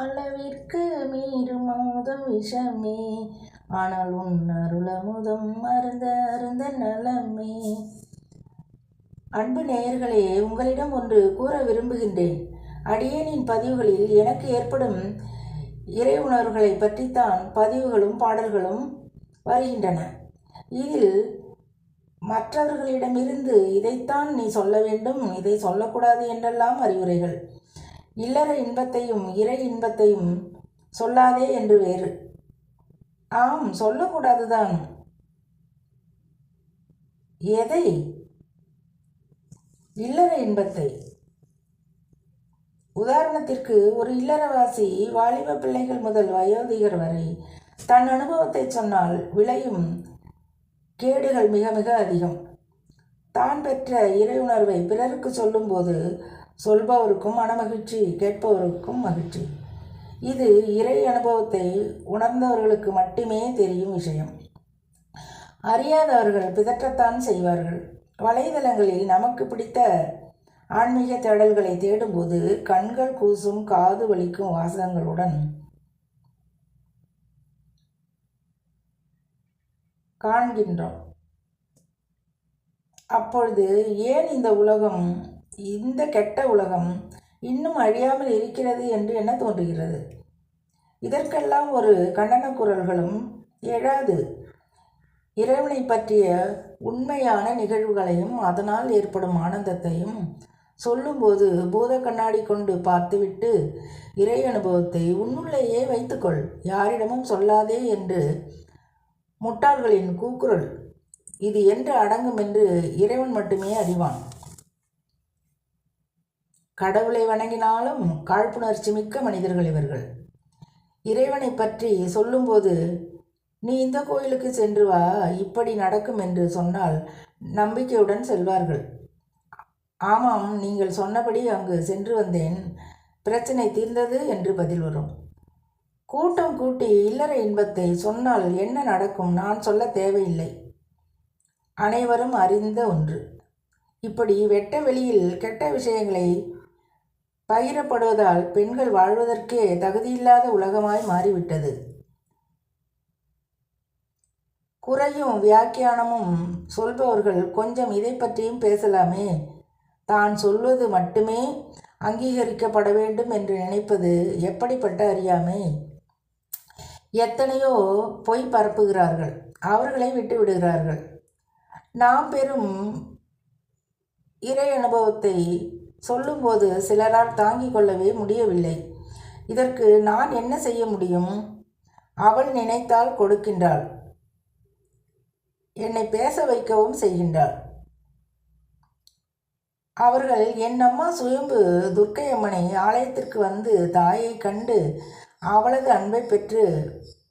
அளவிற்கு மீறுமாத விஷமே. ஆனால் உன் அருளமுதம் அருந்த அருந்த நலமே. அன்பு நேயர்களே உங்களிடம் ஒன்று கூற விரும்புகின்றேன். அடியேனின் பதிவுகளில் எனக்கு ஏற்படும் இறை உணர்வுகளை பற்றித்தான் பதிவுகளும் பாடல்களும் வருகின்றன. இதில் மற்றவர்களிடமிருந்து இதைத்தான் நீ சொல்ல வேண்டும் இதை சொல்லக்கூடாது என்றெல்லாம் அறிவுரைகள். இல்லற இன்பத்தையும் இறை இன்பத்தையும் சொல்லாதே என்று வேறு. ஆம் சொல்லக்கூடாதுதான். எதை? இல்லற இன்பத்தை. உதாரணத்திற்கு ஒரு இல்லறவாசி வாலிப பிள்ளைகள் முதல் வயோதிகர் வரை தன் அனுபவத்தை சொன்னால் விளையும் கேடுகள் மிக மிக அதிகம். தான் பெற்ற இறை உணர்வை பிறருக்கு சொல்லும்போது சொல்பவருக்கும் மனமகிழ்ச்சி கேட்பவருக்கும் மகிழ்ச்சி. இது இறை அனுபவத்தை உணர்ந்தவர்களுக்கு மட்டுமே தெரியும் விஷயம். அறியாதவர்கள் பிதற்றத்தான் செய்வார்கள். வலைதளங்களில் நமக்கு பிடித்த ஆன்மீக தேடல்களை தேடும்போது கண்கள் கூசும் காது வலிக்கும் வாசகங்களுடன் காண்கின்றோம். அப்பொழுது ஏன் இந்த உலகம் இந்த கெட்ட உலகம் இன்னும் அழியாமல் இருக்கிறது என்று என்ன தோன்றுகிறது? இதற்கெல்லாம் ஒரு கண்டன குரல்களும் எழாது. இறைவனை பற்றிய உண்மையான நிகழ்வுகளையும் அதனால் ஏற்படும் ஆனந்தத்தையும் சொல்லும்போது பூத கண்ணாடி கொண்டு பார்த்துவிட்டு இறை அனுபவத்தை உன்னுள்ளேயே வைத்துக்கொள். யாரிடமும் சொல்லாதே என்று முட்டாள்களின் கூக்குரல். இது என்று அடங்கும் என்று இறைவன் மட்டுமே அறிவான். கடவுளை வணங்கினாலும் காழ்ப்புணர்ச்சி மிக்க மனிதர்கள் இவர்கள். இறைவனை பற்றி சொல்லும்போது நீ இந்த கோயிலுக்கு சென்று வா இப்படி நடக்கும் என்று சொன்னால் நம்பிக்கையுடன் செல்வார்கள். ஆமாம் நீங்கள் சொன்னபடி அங்கு சென்று வந்தேன். பிரச்சனை தீர்ந்தது என்று பதில் வரும். கூட்டம் கூட்டி இல்லற இன்பத்தை சொன்னால் என்ன நடக்கும் நான் சொல்ல தேவையில்லை. அனைவரும் அறிந்த ஒன்று. இப்படி வெட்ட வெளியில் கெட்ட விஷயங்களை பகிரப்படுவதால் பெண்கள் வாழ்வதற்கே தகுதியில்லாத உலகமாய் மாறிவிட்டது. குறையும் வியாக்கியானமும் சொல்பவர்கள் கொஞ்சம் இதை பற்றியும் பேசலாமே. தான் சொல்வது மட்டுமே அங்கீகரிக்கப்பட வேண்டும் என்று நினைப்பது எப்படிப்பட்ட அறியாமை? எத்தனையோ பொய் பரப்புகிறார்கள் அவர்களை விட்டு விடுகிறார்கள் நாம் பெறும் இறை அனுபவத்தை சொல்லும்போது சிலரால் தாங்கிக் கொள்ளவே முடியவில்லை. இதற்கு நான் என்ன செய்ய முடியும்? அவள் நினைத்தால் கொடுக்கின்றாள். என்னை பேச வைக்கவும் செய்கின்றாள். அவர்கள் என் அம்மா சுயம்பு துர்க்கையம்மனை ஆலயத்திற்கு வந்து தாயை கண்டு அவளது அன்பை பெற்று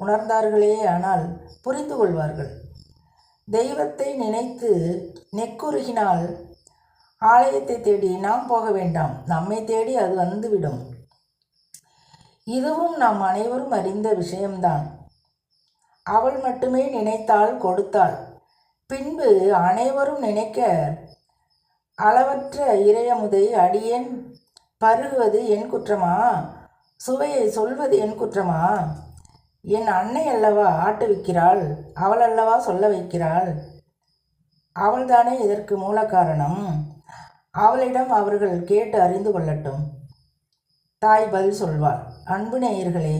உணர்ந்தார்களே ஆனால் புரிந்து கொள்வார்கள். தெய்வத்தை நினைத்து நெக்குருகினால் ஆலயத்தை தேடி நாம் போக வேண்டாம். நம்மை தேடி அது வந்துவிடும். இதுவும் நாம் அனைவரும் அறிந்த விஷயம்தான். அவள் மட்டுமே நினைத்தாள் கொடுத்தாள். பின்பு அனைவரும் நினைக்க அளவற்ற இறையமுதை அடியேன் பருகுவது என் குற்றமா? சுவையை சொல்வது என் குற்றமா? என் அன்னை அல்லவா ஆட்டுவிக்கிறாள் அவள் அல்லவா சொல்ல வைக்கிறாள்? அவள்தானே இதற்கு மூல காரணம் அவளிடம் அவர்கள் கேட்டு அறிந்து கொள்ளட்டும். தாய் பதில் சொல்வாள் அன்பு நேயர்களே